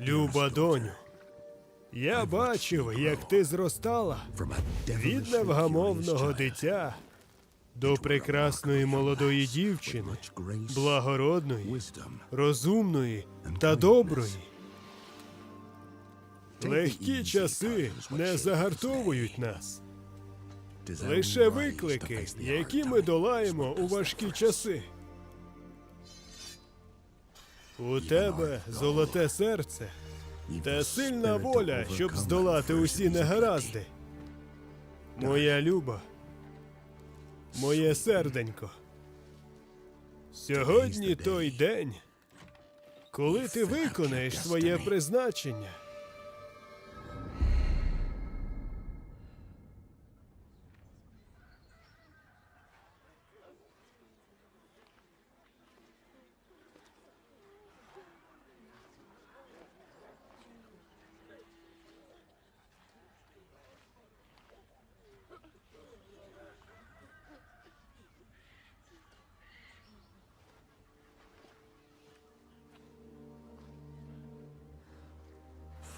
Люба доню, я бачив, як ти зростала від невгамовного дитя до прекрасної молодої дівчини, благородної, розумної та доброї. Легкі часи не загартовують нас. Лише виклики, які ми долаємо у важкі часи. У тебе золоте серце та сильна воля, щоб здолати усі негаразди. Моя люба, моє серденько. Сьогодні той день, коли ти виконаєш своє призначення.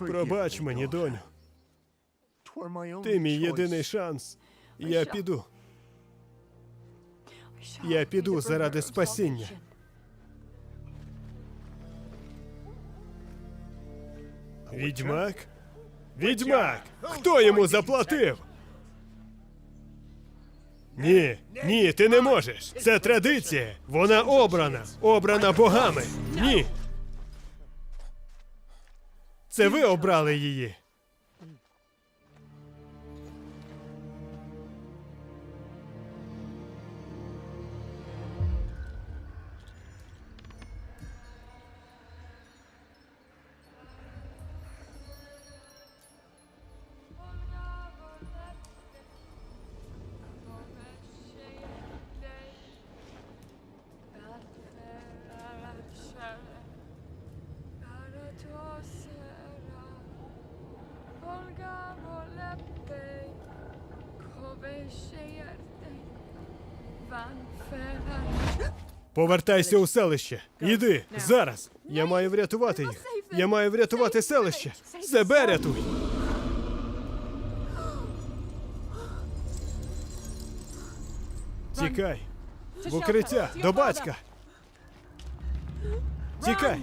Пробач мені, доню. Ти мій єдиний шанс. Я піду. Я піду заради спасіння. Відьмак? Відьмак! Хто йому заплатив? Ні, ні, ти не можеш. Це традиція. Вона обрана. Обрана богами. Ні. Це ви обрали її. Повертайся у селище. Іди зараз. Я маю врятувати їх. Я маю врятувати селище. Себе рятуй. Тікай. В укриття до батька. Тікай.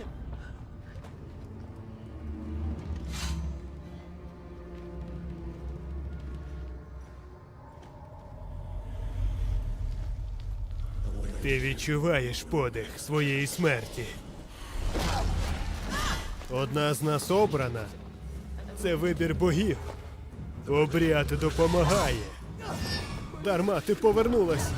Ти відчуваєш подих своєї смерті. Одна з нас обрана. Це вибір богів. Обряд допомагає. Дарма ти повернулась.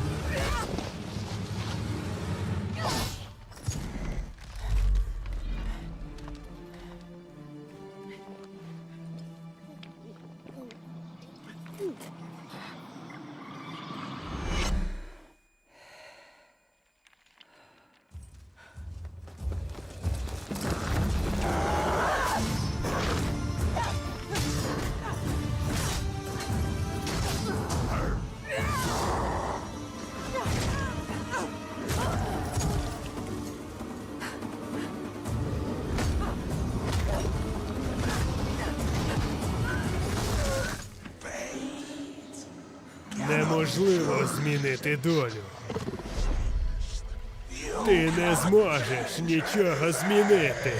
Неможливо змінити долю. Ти не зможеш нічого змінити.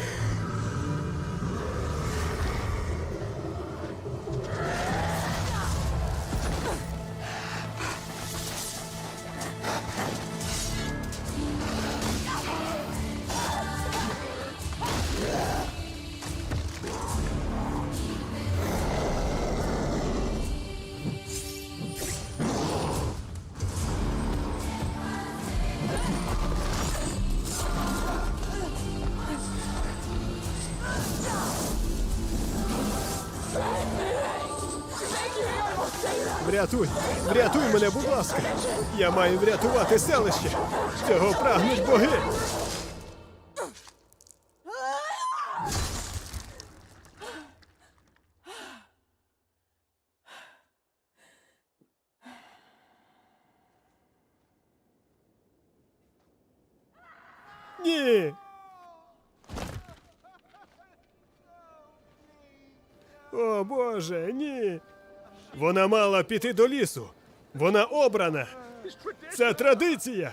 Врятуй, врятуй мене, будь ласка. Я маю врятувати селище. Цього прагнуть боги. Ні. О Боже, ні. Вона мала піти до лісу. Вона обрана. Це традиція.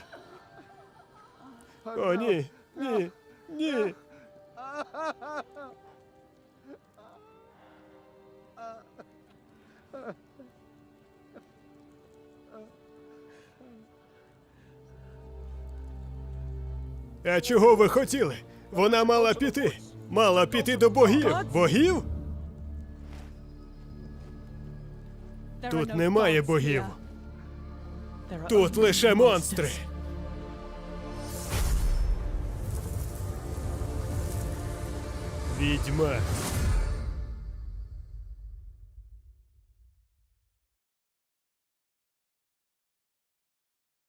О, ні, ні, ні. А чого ви хотіли? Вона мала піти. Мала піти до богів. Богів? Тут немає богів. Тут лише монстри. Відьма.